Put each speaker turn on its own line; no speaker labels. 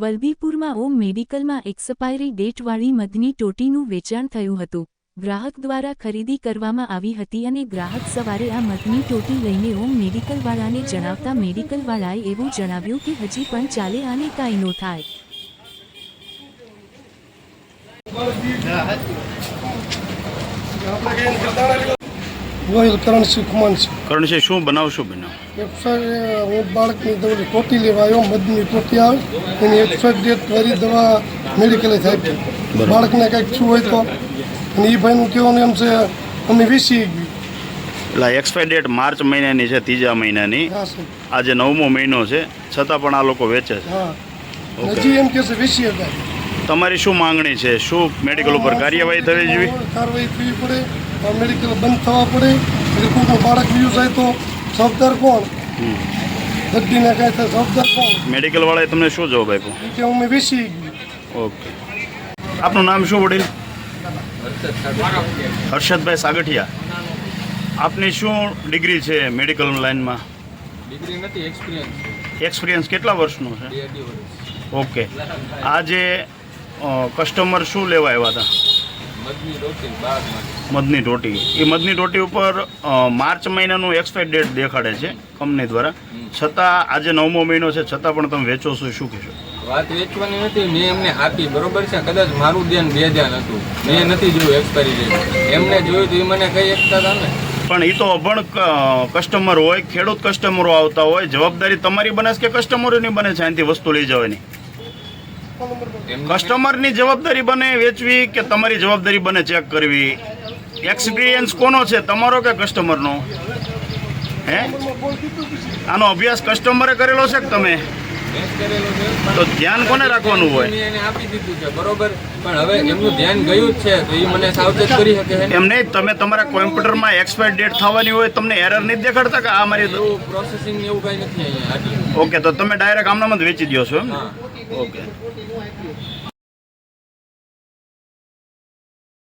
વલભીપુરમાં ઓમ મેડિકલમાં expiry ડેટવાળી મધની ટોટીનું વેચાણ થયું હતું. ગ્રાહક દ્વારા ખરીદી કરવામાં આવી હતી અને ગ્રાહક સવારે આ મધની ટોટી લઈને ઓમ મેડિકલવાળાને જણાવતા મેડિકલવાળાએ એવું જણાવ્યું કે હજી પણ ચાલે આને કાંઈ નો થાય.
ગોહિલ કરણસિંહ ખુમાનસિંહ.
કરણસિંહ શું બનાવશો બનાવ
વેબસાઇટ હું બાળકની દવા ટોટી લેવા આવ્યો મધની ટોટી આવે એની એક્સપાયર ડેટ વાળી દવા મેડિકલે થાય બાળકને કંઈક શું હોય તો. અને એ ભાઈનું કહેવાનું એમ છે અમે વીસી ગયું.
એટલે એક્સપાયર ડેટ માર્ચ મહિનાની છે ત્રીજા મહિનાની. આજે નવમો મહિનો છે છતાં પણ આ લોકો વેચે છે.
હજી એમ કહે છે વીસી હજાર.
તમારી શું માંગણી છે? શું મેડિકલ ઉપર કાર્યવાહી થવી જોઈએ?
કાર્યવાહી થવી પડે. મેડિકલ બંધ થવા પડે. એટલે કોઈનું બાળક બીજું થાય તો જવાબદાર કોણ? દર્દીને કાંઈ થાય જવાબદાર કોણ?
મેડિકલ વાળાએ તમને શું જવાબ આપ્યો?
કે અમે વીસી
ઓકે. આપનું નામ શું વડીલ? હર્ષદભાઈ સાગઠિયા. આપની શું ડિગ્રી છે મેડિકલ લાઇનમાં?
ડિગ્રી નથી એક્સપિરિયન્સ
એક્સપિરિયન્સ કેટલા વર્ષનો છે? ઓકે. આજે કસ્ટમર શું લેવા આવ્યા હતા?
મધની રોટી
એ મધની રોટી ઉપર માર્ચ મહિનાનું એક્સપાયર ડેટ દેખાડે છે કંપની દ્વારા. છતાં આજે નવમો મહિનો છે છતાં પણ તમે વેચો છો શું કહેશો?
વાત વેચવાની નથી મેં એમને આપી. બરોબર છે? કદાચ મારું ધ્યાન બે ધ્યાન હતું. મેં નથી જોયું એક્સપાયરી ડેટ એમને જોયું તો એ મને કહી શકતા હતા ને?
પણ એ તો અભણ કસ્ટમર હોય ખેડૂત કસ્ટમરો આવતા હોય જવાબદારી તમારી બને છે કે કસ્ટમરોની બને છે? અહીંથી વસ્તુ લઈ જવાની. કસ્ટમરની જવાબદારી બને વેચવી કે તમારી જવાબદારી બને ચેક કરવી? એક્સપિરિયન્સ કોનો છે? તમારો કે કસ્ટમરનો હે? આનો અભ્યાસ કસ્ટમરે કરેલો છે કે તમે? તો ધ્યાન કોને રાખવાનું હોય?
એને આપી દીધું છે બરોબર? પણ હવે એમનું ધ્યાન ગયું જ છે તો એ મને સાવચેત કરી શકે છે
એમ નહીં તમે તમારા કોમ્પ્યુટરમાં એક્સપાયર ડેટ થવાની હોય તમને એરર નહીં દેખાડતા કે આ મારી
પ્રોસેસિંગ એવું કઈ નથી અહીંયા
ઓકે તો તમે ડાયરેક્ટ આમનામાં જ વેચી દો છો ઓકે.